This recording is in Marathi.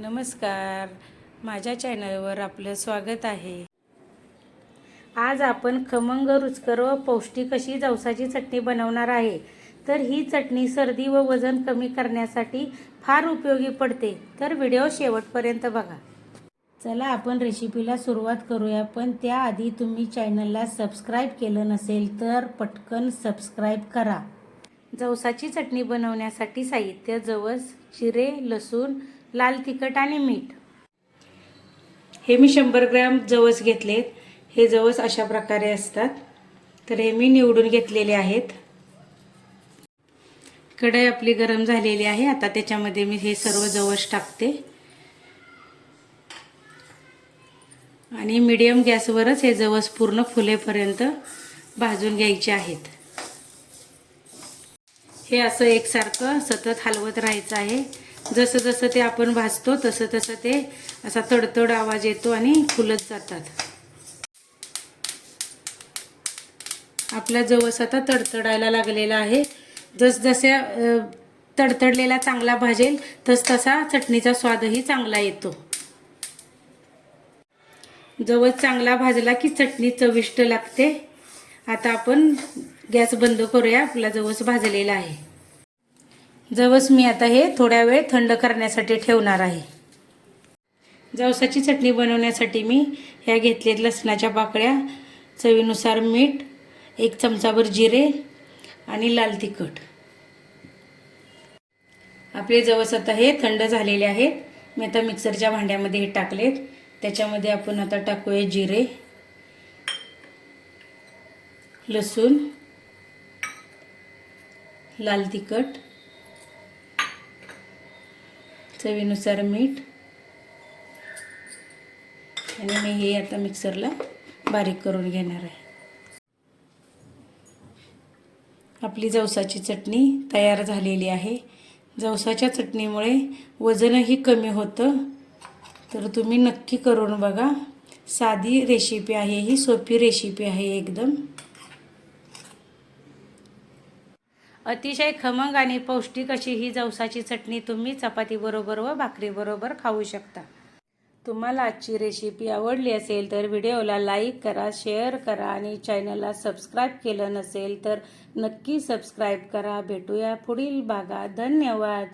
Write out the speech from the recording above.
नमस्कार. माझ्या चॅनलवर आपलं स्वागत आहे. आज आपण खमंग रुचकर व पौष्टिक अशी जवसाची चटणी बनवणार आहे. तर ही चटणी सर्दी व वजन कमी करण्यासाठी फार उपयोगी पडते. तर व्हिडिओ शेवटपर्यंत बघा. चला आपण रेसिपीला सुरुवात करूया. पण त्याआधी तुम्ही चॅनलला सबस्क्राईब केलं नसेल तर पटकन सबस्क्राईब करा. जवसाची चटणी बनवण्यासाठी साहित्य जवस जिरे लसूण लाल तिखट आणि मीठ. हे मी शंभर ग्रॅम जवस घेतलेत. हे जवस अशा प्रकारे असतात. तर हे मी निवडून घेतलेले आहेत. कढई आपली गरम झालेली आहे. आता त्याच्यामध्ये मी हे सर्व जवस टाकते. आणि मीडियम गॅसवरच हे जवस पूर्ण फुलेपर्यंत भाजून घ्यायचे आहेत. हे असं एकसारखं सतत हलवत राहायचं आहे. जसं जसं ते आपण भाजतो तसं तसं ते असा तडतड आवाज येतो आणि फुलत जातात. आपला जवस आता तडतडायला लागलेला आहे. जसजसे तडतडलेला चांगला भाजेल तस तसा चटणीचा स्वादही चांगला येतो. जवस चांगला भाजला की चटणी चविष्ट लागते. आता आपण गॅस बंद करूया. आपला जवस भाजलेला आहे. जवस मी आता हे थोड्या वेळ थंड करण्यासाठी ठेवणार आहे. जवसाची चटणी बनवण्यासाठी मी ह्या घेतलेत लसणाच्या पाकळ्या चवीनुसार मीठ एक चमचाभर जिरे आणि लाल तिखट. आपले जवस आता हे थंड झालेले आहेत. मी आता मिक्सरच्या भांड्यामध्ये हे टाकलेत. त्याच्यामध्ये आपण आता टाकूया जिरे लसूण लाल तिखट चवीनुसार मीठ. आणि मी हे आता मिक्सरला बारीक करून घेणार आहे. आपली जवसाची चटणी तयार झालेली आहे. जवसाच्या चटणीमुळे वजनही कमी होतं. तर तुम्ही नक्की करून बघा. साधी रेसिपी आहे ही सोपी रेसिपी आहे एकदम. अतिशय खमंग आणि पौष्टिक अशी ही जवसाची चटणी तुम्ही चपातीबरोबर व भाकरीबरोबर खाऊ शकता. तुम्हाला आजची रेसिपी आवडली असेल तर व्हिडिओला लाईक करा शेअर करा आणि चॅनलला सबस्क्राईब केलं नसेल तर नक्की सबस्क्राईब करा. भेटूया पुढील भागात. धन्यवाद!